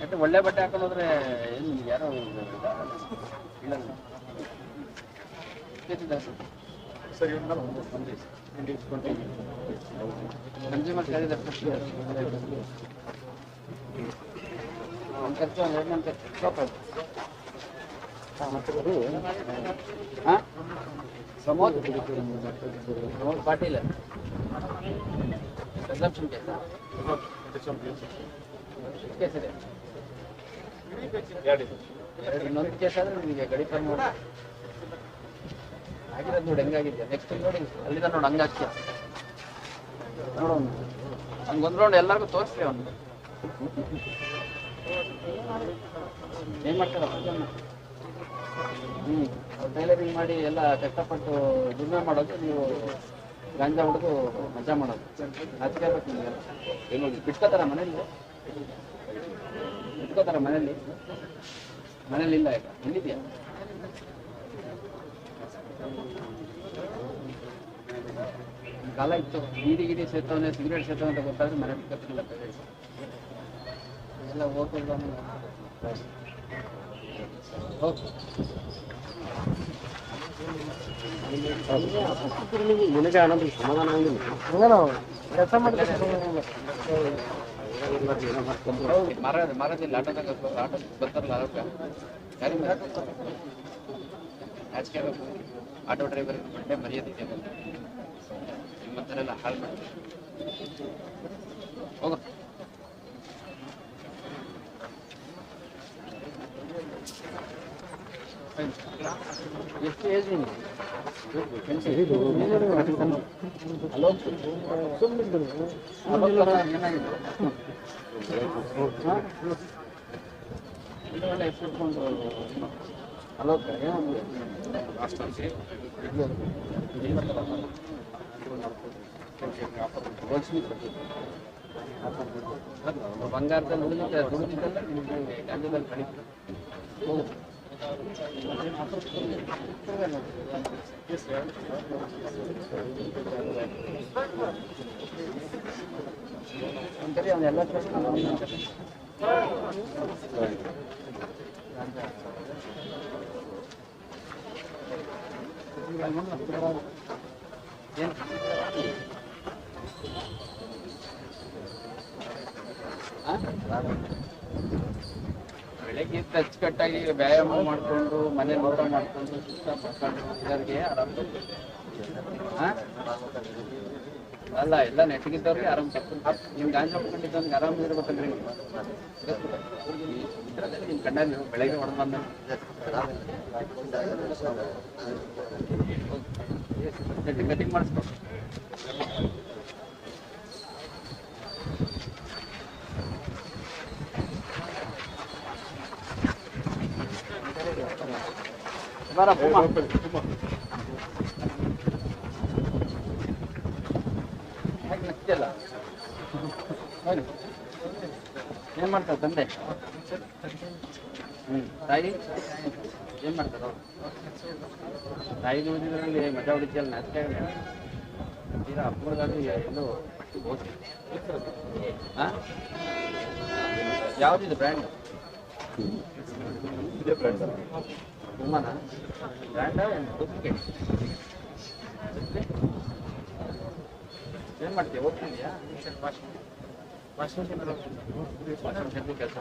ಯಾಕೆ ಒಳ್ಳೆ ಬಟ್ಟೆ ಹಾಕೊಂಡು ಹೋದ್ರೆ ಏನು ನಿಮ್ಗೆ ಯಾರೋ ಅದು? ಸರಿ. ಒಂದು ಒಂದು ಒಂದು ಟ್ವೆಂಟಿ ಕನ್ಸ್ಯೂಮರ್ ಕ್ಯಾರಿದ ಒಂದು ಖರ್ಚು ಒಂದು ಎರಡು ನಂತರ ಸ್ಟಾಪ್ ಹಾಂ Pramod Pramod Patil. Consumption case case ಇದೆ ಎರಡು ಎರಡು ಇನ್ನೊಂದು ಕೇಸ್ ಆದ್ರೆ ನಿಮಗೆ ಗಡಿಪಾರ ನೋಡಿ ಆಗಿರೋದು ನೋಡಿ ಹೆಂಗಾಗಿದೆ. ನೆಕ್ಸ್ಟ್ ನೋಡಿ, ಅಲ್ಲಿಂದ ನೋಡಿ ಹಂಗಾಗ್ತೀಯ ನೋಡೋಣ ಹಂಗೆ ಒಂದು ರೌಂಡ್ ಎಲ್ಲರಿಗೂ ತೋರಿಸ್ರಿ ಅವನು. ಏನ್ ಮಾಡ್ತಾರ ಹ್ಮ್. ಟೈಲರಿಂಗ್ ಮಾಡಿ ಎಲ್ಲ ಕಷ್ಟಪಟ್ಟು ದುಡಿಮೆ ಮಾಡೋದು, ನೀವು ಗಾಂಜಾ ಹುಡುಗು ಮಜಾ ಮಾಡೋದು. ನಾಚಿಕೆ ಆಗ್ಬೇಕು ನಿಮಗೆಲ್ಲ. ಏನು ಬಿಟ್ಕೋತಾರ ಮನೇಲಿ? ಬಿಟ್ಕೋತಾರ ಮನೇಲಿ ಮನೇಲಿ ಇಲ್ಲ ಈಗ. ಎಲ್ಲಿದ್ಯಾ ಕಾಲ ಇತ್ತು. ಬೀಡಿ ಗಿಡಿ ಸೇತವನೆ ಸಿಗರೇಟ್ ಸೇತವ ಅಂತ ಗೊತ್ತಾದ್ರೆ ಮನೆ ಬಿಟ್ಕೊತಿರ್ಲಿಲ್ಲ ಎಲ್ಲ ಹೋಗಿ. ನಿನಗೆ ಆನಂದ ಸಮಾಧಾನ ಆಗಿಲ್ಲ ಕೆಲಸ ಮರ ಮರದಿಲ್ಲ ಆಟೋದಾಗ ಆಟೋ ಬರ್ತಾರಲ್ಲ ಅದಕ್ಕೆ ಯಾರು ನಾಚಿಕೆ ಆಟೋ ಡ್ರೈವರ್ ಬಂಡೆ ಮರ್ಯಾದೆ ಇದೆ ನಿಮ್ಮಂತರೆಲ್ಲ ಹಾಳು ಮಾಡ್ತೀವಿ ಹೋಗು ಏನು ಬಂಗಾರದಲ್ಲಿ ಉಳಿದಿದ್ದ ದುಡಿದಿದ್ದಲ್ಲ ನಿಮಗೆ ಗಂಧದಲ್ಲಿ ಕಡಿಮೆ ಹೋಗು ಒಂದ್ಸರಿ ಅವನ್ನೆಲ್ಲ ಏನು ಬೆಳಗ್ಗೆ ಅಚ್ಚುಕಟ್ಟಾಗಿ ವ್ಯಾಯಾಮ ಮಾಡಿಕೊಂಡು ಮನೆ ಊಟ ಮಾಡಿಕೊಂಡು ಇದ್ದವ್ರಿಗೆ ಆರಾಮ್ ಅಲ್ಲ, ಎಲ್ಲ ನೆಟ್ಟಿಗಿದ್ದವ್ರಿಗೆ ಆರಾಮ್ ತಪ್ಪು ನಿಮ್ ಗಾಂಜಾ ಹಾಕೊಂಡಿದ್ದವ್ರಿಗೆ ಆರಾಮ್ ಇರ್ಬೇಕಂದ್ರೆ ನಿಮ್ ಕಂಡ ನೀವು ಬೆಳಗ್ಗೆ ಹೊಡೆದ್ ಬಂದ ಕಟಿಂಗ್ ಮಾಡಿಸ್ಕೊ. ಯಾಕೆ ನಗ್ತಿಯಲ್ಲ? ಏನು ಮಾಡ್ತಾರೆ ತಂದೆ? ಹ್ಮ್ ತಾಯಿ? ಏನ್ ಮಾಡ್ತಾರ ಅವ್ರು? ತಾಯಿ ಓದಿದ್ರಲ್ಲಿ ಮಜಾ ಹೊಡಿತಿಯಲ್ಲ ನಾಚಿಕೆ ತೀರಾ ಅಪ್ಪುರದಲ್ಲಿ ಎಲ್ಲೋ ಯಾವ್ದಿದೆ ಹಾ ಯಾವ್ದಿದೆ ಬ್ರ್ಯಾಂಡ್ ಪೂಮಾನ ಬ್ರ್ಯಾಂಡ ಡೂಪ್ಲಿಕೇಟ್ ಏನ್ ಮಾಡ್ತೀಯ ಓದ್ತಿದ್ಯಾ ಕೆಲಸ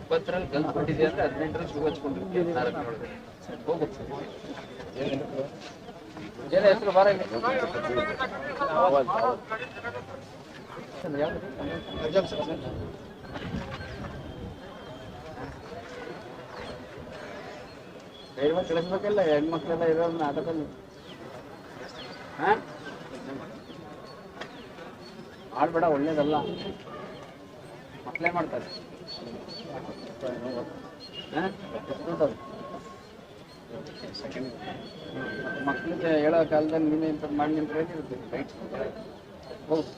ಇಪ್ಪತ್ತರಲ್ಲಿ ಗಲ್ಸ್ ಕೊಟ್ಟಿದ್ಯಾ ಅಂದ್ರೆ ಹದಿನೆಂಟರಲ್ಲಿ ಶೂ ಹಚ್ಕೊಂಡಿರ್ತೀಯ ನಾಲ್ಕು ಹೋಗು ಏನ ಹೆಸರು ಬಾರ? ಧೈರ್ಯ ತಿಳಿಸ್ಬೇಕಲ್ಲ ಹೆಣ್ಮಕ್ಳೆಲ್ಲ ಇರೋ ಆಟದಲ್ಲಿ ಹಾಂ? ಆಡ್ಬೇಡ ಒಳ್ಳೇದಲ್ಲ ಮಕ್ಕಳೇ ಮಾಡ್ತಾರೆ. ಹಾಂ? ಮಕ್ಕಳಿಗೆ ಹೇಳೋ ಕಾಲದಲ್ಲಿ ನೀನೇ ಇಂಥದ್ದು ಮಾಡಿ ನಿಂತ್ರೆ ರೈಟ್ ಹೌದು.